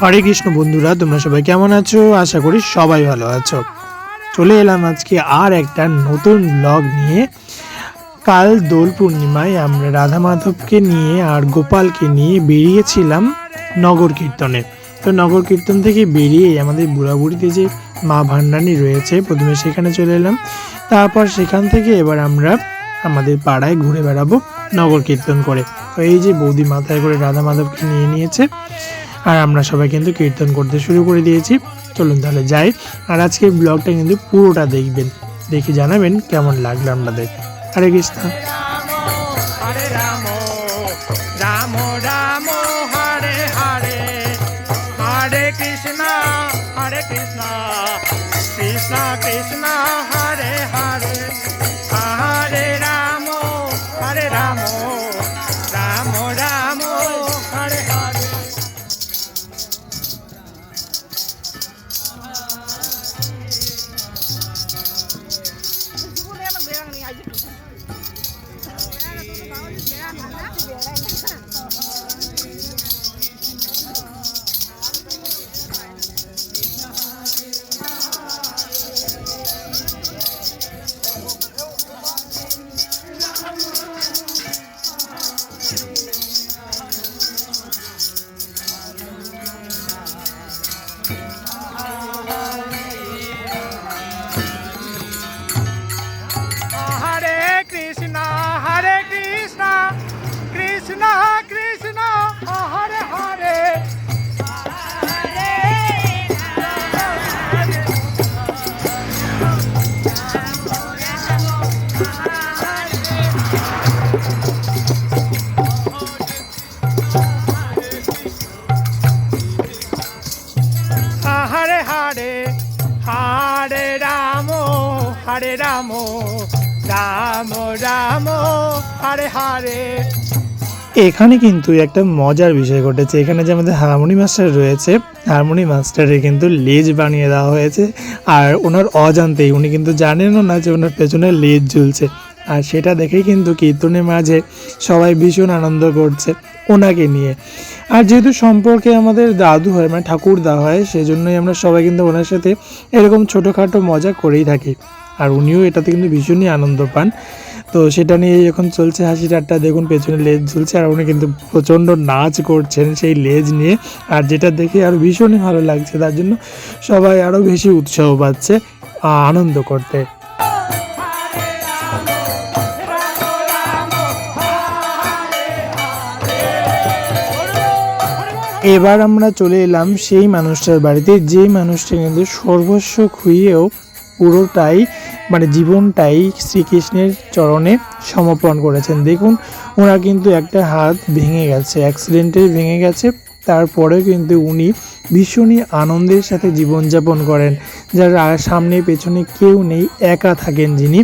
হরে কৃষ্ণ বন্ধুরা, তোমরা সবাই কেমন আছো? আশা করি সবাই ভালো আছো। চলে এলাম আজকে আর একটা নতুন ব্লগ নিয়ে। কাল দোল পূর্ণিমায় আমরা রাধা মাধবকে নিয়ে আর গোপালকে নিয়ে বেরিয়েছিলাম নগর কীর্তনে। তো নগর কীর্তন থেকে বেরিয়ে আমাদের বুড়াবুড়িতে যে মা ভান্ডানি রয়েছে, প্রথমে সেখানে চলে এলাম। তারপর সেখান থেকে এবার আমরা আমাদের পাড়ায় ঘুরে বেড়াবো নগর কীর্তন করে। তো এই যে বৌদি মাথায় করে রাধা মাধবকে নিয়ে নিয়েছে আর আমরা সবাই কিন্তু কীর্তন করতে শুরু করে দিয়েছি। চলুন তাহলে যাই। আর আজকের ব্লগটা কিন্তু পুরোটা দেখবেন। দেখে জানাবেন কেমন লাগল আপনাদের। হরে কৃষ্ণ। হরে হরে হরে রাম রাম রাম, হরে হরে। এখানে কিন্তু একটা মজার বিষয় ঘটেছে। এখানে যে আমাদের হারমোনি মাস্টার রয়েছে, হারমোনি মাস্টারের কিন্তু লেজ বানিয়ে দেওয়া হয়েছে। আর ওনার অজান্তেই, উনি কিন্তু জানেনও না যে ওনার পেছনে লেজ ঝুলছে। আর সেটা দেখেই কিন্তু কীর্তনের মাঝে সবাই ভীষণ আনন্দ করছে ওনাকে নিয়ে। আর যেহেতু সম্পর্কে আমাদের দাদু হয় মানে ঠাকুরদা হয়, সেজন্যই আমরা সবাই কিন্তু ওনার সাথে এরকম ছোটোখাটো মজা করেই থাকি। আর উনিও এটাতে কিন্তু ভীষণই আনন্দ পান। তো সেটা নিয়ে যখন চলছে হাসি ঠাট্টা দেখুন পেছনে লেজ ঝুলছে আর উনি কিন্তু প্রচণ্ড নাচ করছেন সেই লেজ নিয়ে। আর যেটা দেখে আরও ভীষণই ভালো লাগছে, তার জন্য সবাই আরও বেশি উৎসাহ পাচ্ছে আনন্দ করতে। এবার আমরা চলে এলাম সেই মানুষটার বাড়িতে যে মানুষটা কিন্তু সর্বস্ব খুইয়েও পুরোটাই মানে জীবনটাই শ্রীকৃষ্ণের চরণে সমর্পণ করেছেন। দেখুন, ওনার কিন্তু একটা হাত ভেঙে গেছে অ্যাক্সিডেন্টে ভেঙে গেছে। তারপরেও কিন্তু উনি ভীষণই আনন্দের সাথে জীবনযাপন করেন। যার সামনে পেছনে কেউ নেই, একা থাকেন যিনি।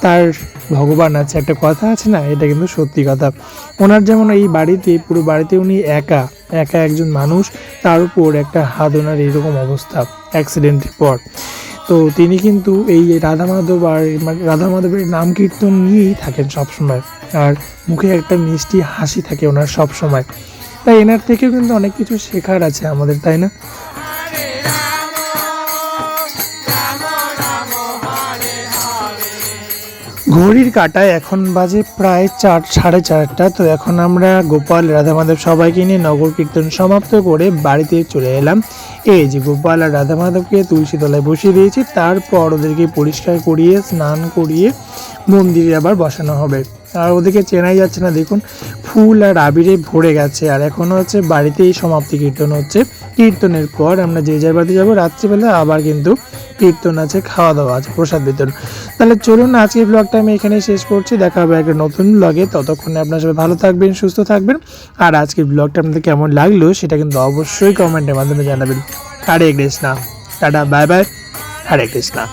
তার ভগবান আছে, একটা কথা আছে না, এটা কিন্তু সত্যি কথা। ওনার যেমন এই বাড়িতে, পুরো বাড়িতে উনি একা একা একজন মানুষ, তার উপর একটা হাত ওনার এরকম অবস্থা অ্যাক্সিডেন্টের পর। তো তিনি কিন্তু এই রাধা মাধব আর মানে রাধা মাধবের নাম কীর্তন নিয়েই থাকেন সবসময়। আর মুখে একটা মিষ্টি হাসি থাকে ওনার সবসময়। তাই এনার থেকেও কিন্তু অনেক কিছু শেখার আছে আমাদের, তাই না? ঘড়ির কাটায় এখন বাজে প্রায় চার, সাড়ে চারটা। তো এখন আমরা গোপাল রাধা মাধব সবাইকে নিয়ে নগর কীর্তন সমাপ্ত করে বাড়িতে চলে এলাম। এই যে গোপাল আর রাধা মাধবকে তুলসী তলায় বসিয়ে দিয়েছি, তারপর ওদেরকে পরিষ্কার করিয়ে, স্নান করিয়ে মন্দিরে আবার বসানো হবে। আর ওদেরকে চেনাই যাচ্ছে না, দেখুন, ফুল আর আবিরে ভরে গেছে। আর এখন হচ্ছে বাড়িতেই সমাপ্তি কীর্তন হচ্ছে। কীর্তনের পর আমরা যে যার বাড়িতে যাব, রাত্রিবেলা আবার কিন্তু কীর্তন আছে খাওয়া দাওয়া আছে, প্রসাদ বিতরণ। তাহলে চলুন, আজকের ব্লগটা আমি এখানে শেষ করছি। দেখা হবে একটা নতুন ব্লগে ততক্ষণে আপনার সবাই ভালো থাকবেন, সুস্থ থাকবেন। আর আজকের ব্লগটা আপনাদের কেমন লাগল, সেটা কিন্তু অবশ্যই কমেন্টের মাধ্যমে জানাবেন। Hare Krishna. Tata bye bye Hare Krishna.